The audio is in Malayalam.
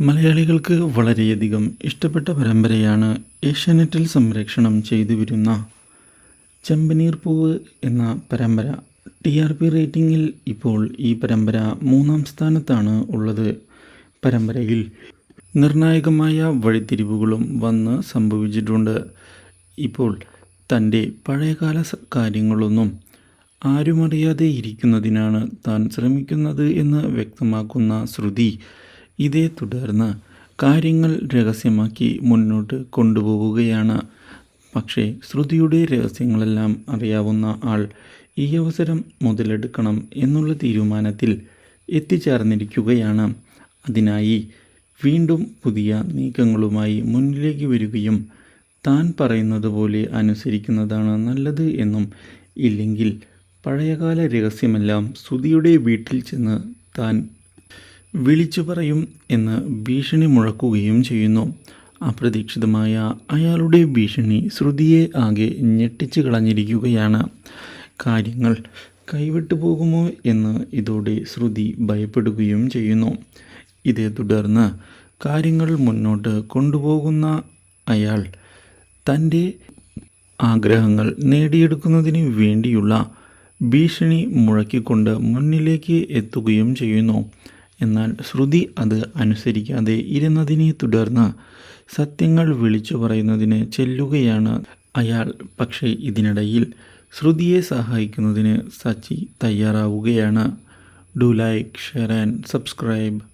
മലയാളികൾക്ക് വളരെയധികം ഇഷ്ടപ്പെട്ട പരമ്പരയാണ് ഏഷ്യാനെറ്റിൽ സംരക്ഷണം ചെയ്തു വരുന്ന ചെമ്പനീർ പൂവ് എന്ന പരമ്പര. ടി ആർ പി റേറ്റിംഗിൽ ഇപ്പോൾ ഈ പരമ്പര മൂന്നാം സ്ഥാനത്താണ് ഉള്ളത്. പരമ്പരയിൽ നിർണായകമായ വഴിത്തിരിവുകളും വന്ന് സംഭവിച്ചിട്ടുണ്ട്. ഇപ്പോൾ തന്റെ പഴയകാല കാര്യങ്ങളൊന്നും ആരുമറിയാതെ ഇരിക്കുന്നതിനാണ് താൻ ശ്രമിക്കുന്നത് എന്ന് വ്യക്തമാക്കുന്ന ശ്രുതി ഇതേ തുടർന്ന് കാര്യങ്ങൾ രഹസ്യമാക്കി മുന്നോട്ട് കൊണ്ടുപോവുകയാണ്. പക്ഷേ ശ്രുതിയുടെ രഹസ്യങ്ങളെല്ലാം അറിയാവുന്ന ആൾ ഈ അവസരം മുതലെടുക്കണം എന്നുള്ള തീരുമാനത്തിൽ എത്തിച്ചേർന്നിരിക്കുകയാണ്. അതിനായി വീണ്ടും പുതിയ നീക്കങ്ങളുമായി മുന്നിലേക്ക് വരികയും താൻ പറയുന്നത് പോലെ അനുസരിക്കുന്നതാണ് നല്ലത് എന്നും ഇല്ലെങ്കിൽ പഴയകാല രഹസ്യമെല്ലാം ശ്രുതിയുടെ വീട്ടിൽ ചെന്ന് താൻ വിളിച്ചു പറയും എന്ന് ഭീഷണി മുഴക്കുകയും ചെയ്യുന്നു. അപ്രതീക്ഷിതമായ അയാളുടെ ഭീഷണി ശ്രുതിയെ ആകെ ഞെട്ടിച്ചു കളഞ്ഞിരിക്കുകയാണ്. കാര്യങ്ങൾ കൈവിട്ടു പോകുമോ എന്ന് ഇതോടെ ശ്രുതി ഭയപ്പെടുകയും ചെയ്യുന്നു. ഇതേ തുടർന്ന് കാര്യങ്ങൾ മുന്നോട്ട് കൊണ്ടുപോകുന്ന അയാൾ തന്റെ ആഗ്രഹങ്ങൾ നേടിയെടുക്കുന്നതിന് വേണ്ടിയുള്ള ഭീഷണി മുഴക്കിക്കൊണ്ട് മുന്നിലേക്ക് എത്തുകയും ചെയ്യുന്നു. എന്നാൽ ശ്രുതി അത് അനുസരിക്കാതെ ഇരുന്നതിനെ തുടർന്ന് സത്യങ്ങൾ വിളിച്ചു പറയുന്നതിന് ചെല്ലുകയാണ് അയാൾ. പക്ഷേ ഇതിനിടയിൽ ശ്രുതിയെ സഹായിക്കുന്നതിന് Sachi തയ്യാറാവുകയാണ്. Do like share and subscribe.